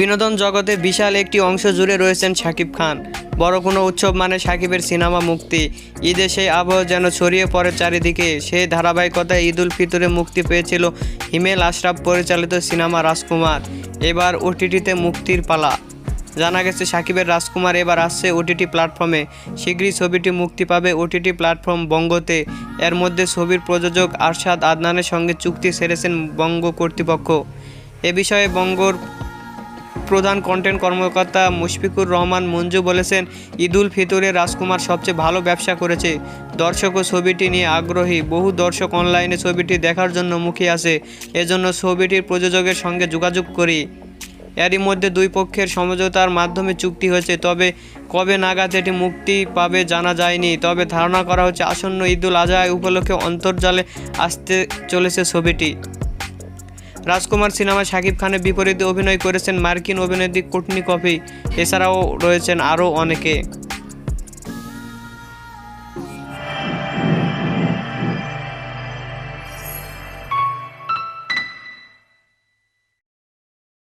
বিনোদন জগতে বিশাল একটি অংশ জুড়ে রয়েছেন শাকিব খান। বড় কোনো উৎসব মানে সাকিবের সিনেমা মুক্তি। ঈদে সেই আবহ যেন ছড়িয়ে পড়ে চারিদিকে। সেই ধারাবাহিকতায় ঈদ উল ফিতরে মুক্তি পেয়েছিল হিমেল আশরাফ পরিচালিত সিনেমা রাজকুমার। এবার ওটিটিতে মুক্তির পালা। জানা গেছে সাকিবের রাজকুমার এবার আসছে ওটিটি প্ল্যাটফর্মে। শীঘ্রই ছবিটি মুক্তি পাবে ওটিটি প্ল্যাটফর্ম বঙ্গতে। এর মধ্যে ছবির প্রযোজক আরশাদ আদনানের সঙ্গে চুক্তি সেরেছেন বঙ্গ কর্তৃপক্ষ। এ বিষয়ে বঙ্গর প্রধান কন্টেন্ট কর্মকর্তা মুশফিকুর রহমান মঞ্জু বলেছেন, ঈদুল ফিতরে রাজকুমার সবচেয়ে ভালো ব্যবসা করেছে। দর্শকও ছবিটি নিয়ে আগ্রহী, বহু দর্শক অনলাইনে ছবিটি দেখার জন্য মুখিয়ে আছে। এজন্য ছবিটির প্রযোজকের সঙ্গে যোগাযোগ করি। এরই মধ্যে দুই পক্ষের সমঝোতার মাধ্যমে চুক্তি হয়েছে, তবে কবে নাগাদ এটি মুক্তি পাবে জানা যায়নি। তবে ধারণা করা হচ্ছে, আসন্ন ঈদুল আজহা উপলক্ষে অন্তর্জালে আসতে চলেছে ছবিটি। রাজকুমার সিনেমায় শাকিব খানের বিপরীতে অভিনয় করেছেন মার্কিন অভিনেত্রী কুটনি কফি। এছাড়াও রয়েছেন আরও অনেকে।